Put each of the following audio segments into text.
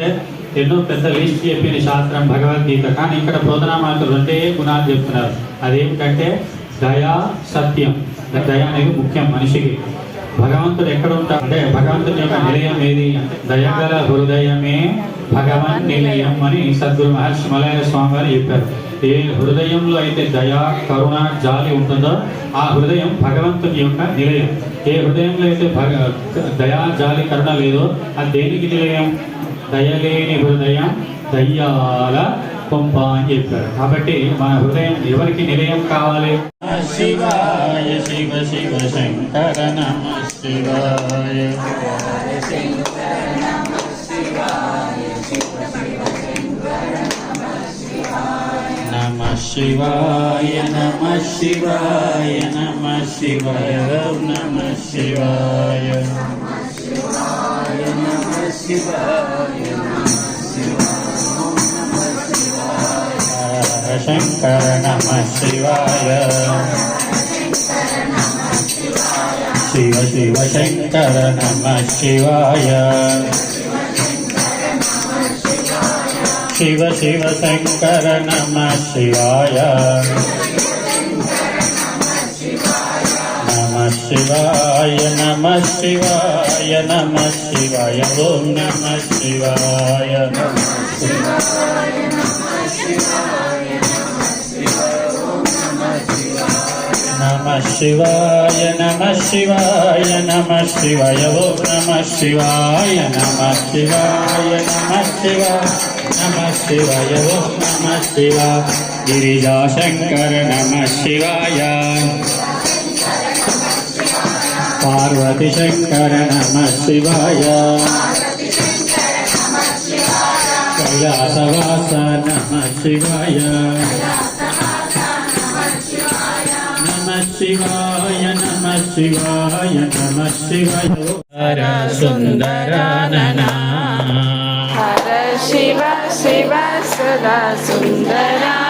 అంటే ఎన్నో పెద్ద లిస్ట్ చెప్పిన శాస్త్రం భగవద్గీత కానీ ఇక్కడ బోధనామాలతో రెండే గుణాలు చెప్తున్నారు. అదేమిటంటే దయా సత్యం. దయ అనేది ముఖ్యం మనిషికి. భగవంతుడు ఎక్కడ ఉంటాడు అంటే భగవంతుడి యొక్క నిలయం ఏది? దయగల హృదయమే భగవన్ నిలయం అని సద్గురు మహర్షి మలయ స్వామి గారు చెప్పారు. ఏ హృదయంలో అయితే దయ కరుణ జాలి ఉంటుందో ఆ హృదయం భగవంతుని యొక్క నిలయం. ఏ హృదయంలో అయితే భగ దయా జాలి కరుణ లేదో అది దేనికి నిలయం? దయలేని హృదయం దయ్యాల కొంప అని చెప్పారు. కాబట్టి మన హృదయం ఎవరికి నిలయం కావాలి? శివాయ శివ శివ శంకర నమ శివాయ. నమ శివాయ నమ శివాయ నమ శివాయ నమ శివాయ. నమ శంకర నమ శివాయ శివ శివ శంకర నమ శివాయ శివ శివ శంకర నమ శివాయ నమ శివాయ నమ శివాయ శివాయ నమ శివాయ ఓం నమ శివాయ నమ శివాయ నమ శివాయ నమ శివాయ ఓం నమ శివాయ నమ శివాయ నమ శివాయ నమ శివాయ ఓం నమ శివాయ గిరిజాశంకర నమ శివాయ. పార్వతి శంకర నమ శివాయ కైలాసవాస నమ శివాయ శివాయ నమ శివాయ నమ శివాయ హర సుందరానన హర శివ శివ సదా సుందరా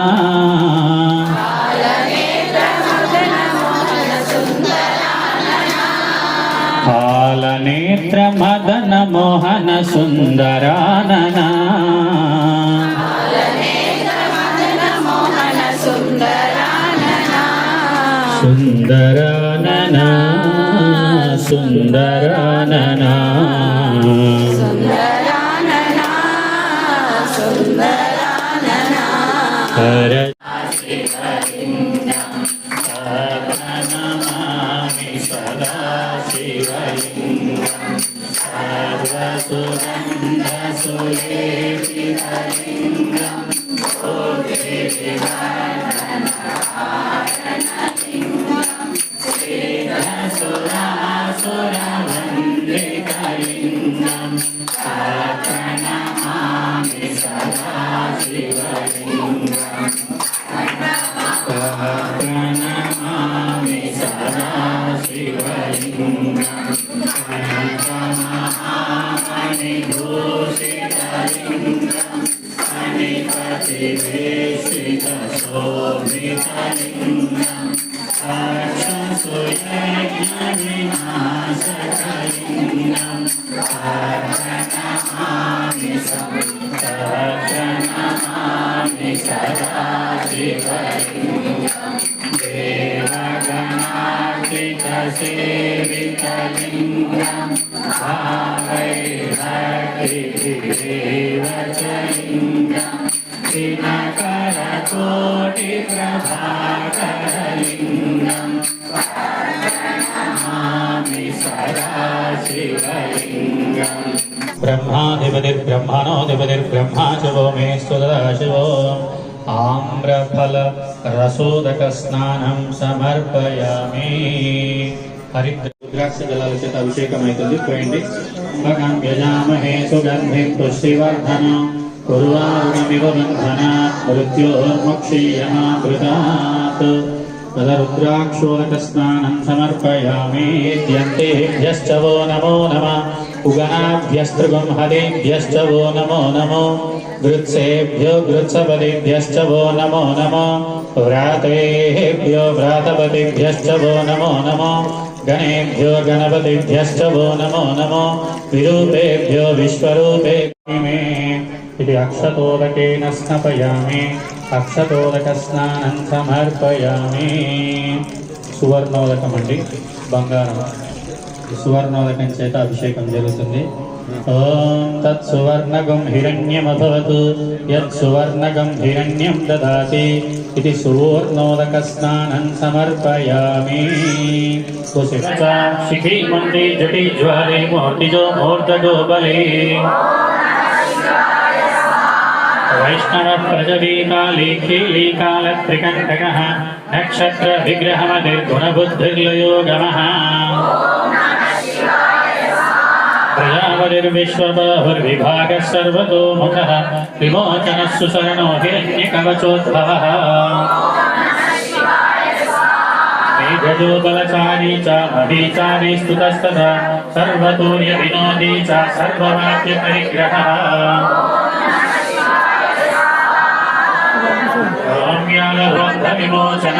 प्रमदन मोहन सुन्दरन सुन्दरन सुन्दरन सुगन्धसुरेशिरलिङ्गं गोविदनारायणलिङ्गं श्रीरसुरासुरवन्दितलिङ्गं प्रणमामि सदा शिवलिङ्गं प्रणमामि सदा शिवलिङ्गम् సుందరానన మోహన సుందరాననా సుందరానన సుందరానన సుందరాననా సుందరాననా హర కోటి ప్రభాకరలింగం ब्रह्माधिपतिर्ब्रह्मणोऽधिपतिर्ब्रह्मा शिवो मे सुदशिवो आम्रफल रसोदकस्नानं సమర్పయామి హరిద్ర రుద్రాక్ష జలాల చేత అభిషేకం అవుతుంది పోయింది భగం యజామహే సుగంధిం పుష్టివర్ధనం उर्वारुणमिव बन्धनात् मृत्योर्मुक्षीयमामृतात् तदरुद्राक्षोदकस्नानं समर्पयामि द्यन्तेभ्यश्च वो नमो नमः उगनाभ्यस्तृगं हरेभ्यश्च वो नमो नमो गृत्सेभ्यो गृत्सपदेभ्यश्च वो नमो नमो व्रातेभ्यो व्रातपतिभ्यश्च वो नमो नमो गणेभ्यो गणपतिभ्यश्च वो नमो नमो विरूपेभ्यो विश्वरूपे ఇది అక్షతోదకేన స్నపయామి అక్షతోదక స్నానం సమర్పయామి. సువర్ణోదకం అండి బంగారం. సువర్ణోదకం చేత అభిషేకం జరుగుతుంది. ఓం తత్సువర్ణగం హిరణ్యమభవత్ యత్సువర్ణగం హిరణ్యం దాతి ఇది సువర్ణోదక స్నానం సమర్పయామి. శిఖీ మంది జటి జ్వాలే మోర్తిజో మోర్తగో బలే. वैष्णव प्रजवीकाली कीलीकालत्रिकण्टकः नक्षत्र विग्रहमतिर्गुणबुद्धिर्लयो गमः प्रजापतिर्विश्वबाहुर्विभागः सर्वतोमुखः विमोचनः सुशरणो हिरण्यकवचोद्भवः मेघजोबलचारी च महीचारी स्तुतस्तथा सर्वतूर्यविनोदी च सर्ववाक्यपरिग्रहः కామ్యానుబంధ విమోచన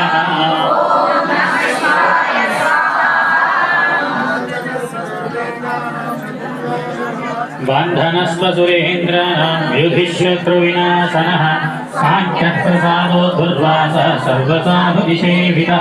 బంధనస్వ సురేంద్రాణం యుధిశత్రు వినాశన సాంఖ్యప్రసాదో దుర్వాస సర్వసాధు విషేవిత